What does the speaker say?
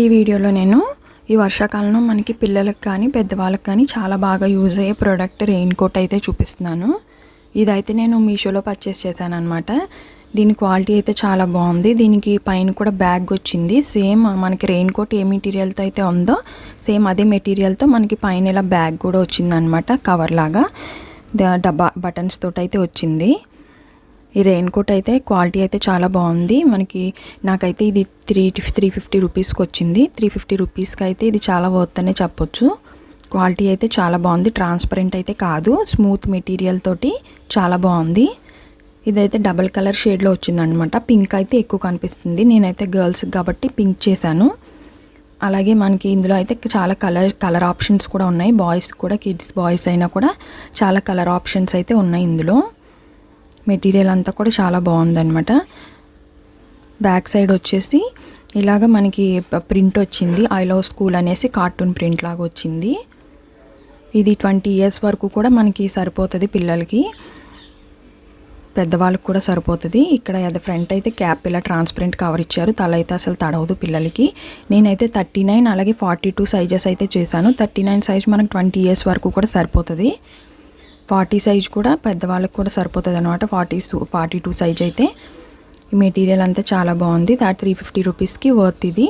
ఈ వీడియోలో నేను ఈ వర్షాకాలంలో మనకి పిల్లలకు కానీ పెద్దవాళ్ళకి కానీ చాలా బాగా యూజ్ అయ్యే ప్రోడక్ట్ రెయిన్ కోట్ అయితే చూపిస్తున్నాను. ఇదైతే నేను మీషోలో పర్చేస్ చేశాను అనమాట దీని క్వాలిటీ అయితే చాలా బాగుంది. దీనికి పైన కూడా బ్యాగ్ వచ్చింది. సేమ్ మనకి రెయిన్ కోట్ ఏ మెటీరియల్తో అయితే ఉందో సేమ్ అదే మెటీరియల్తో మనకి పైన ఇలా బ్యాగ్ కూడా వచ్చిందనమాట కవర్ లాగా. డబ్బా బటన్స్ తోటి అయితే వచ్చింది. ఈ రెయిన్ కోట్ అయితే క్వాలిటీ అయితే చాలా బాగుంది. మనకి నాకైతే ఇది త్రీ త్రీ ఫిఫ్టీ రూపీస్కి వచ్చింది. త్రీ ఫిఫ్టీ రూపీస్కి అయితే ఇది చాలా వర్త్ అనే చెప్పొచ్చు. క్వాలిటీ అయితే చాలా బాగుంది. ట్రాన్స్పరెంట్ అయితే కాదు. స్మూత్ మెటీరియల్ తోటి చాలా బాగుంది. ఇదైతే డబల్ కలర్ షేడ్లో వచ్చిందనమాట పింక్ అయితే ఎక్కువ కనిపిస్తుంది. నేనైతే గర్ల్స్ కాబట్టి పింక్ చేశాను. అలాగే మనకి ఇందులో అయితే చాలా కలర్ కలర్ ఆప్షన్స్ కూడా ఉన్నాయి. బాయ్స్ కూడా కిడ్స్ బాయ్స్ అయినా కూడా చాలా కలర్ ఆప్షన్స్ అయితే ఉన్నాయి ఇందులో. మెటీరియల్ అంతా కూడా చాలా బాగుందనమాట బ్యాక్ సైడ్ వచ్చేసి ఇలాగ మనకి ప్రింట్ వచ్చింది. ఐ లవ్ స్కూల్ అనేసి కార్టూన్ ప్రింట్ లాగా వచ్చింది. ఇది ట్వంటీ ఇయర్స్ వరకు కూడా మనకి సరిపోతుంది పిల్లలకి. పెద్దవాళ్ళకి కూడా సరిపోతుంది. ఇక్కడ అది ఫ్రంట్ అయితే క్యాప్ ఇలా ట్రాన్స్పరెంట్ కవర్ ఇచ్చారు. తల అయితే అసలు తడవదు పిల్లలకి. నేనైతే థర్టీ నైన్ అలాగే ఫార్టీ టూ సైజెస్ అయితే చేశాను. థర్టీ నైన్ సైజ్ మనకు ట్వంటీ ఇయర్స్ వరకు కూడా సరిపోతుంది. ఫార్టీ సైజ్ కూడా పెద్దవాళ్ళకి కూడా సరిపోతుంది అనమాట ఫార్టీ ఫార్టీ టూ సైజ్ అయితే. ఈ మెటీరియల్ అంతా చాలా బాగుంది. దాట్ త్రీ ఫిఫ్టీ రూపీస్కి వర్త్ ఇది.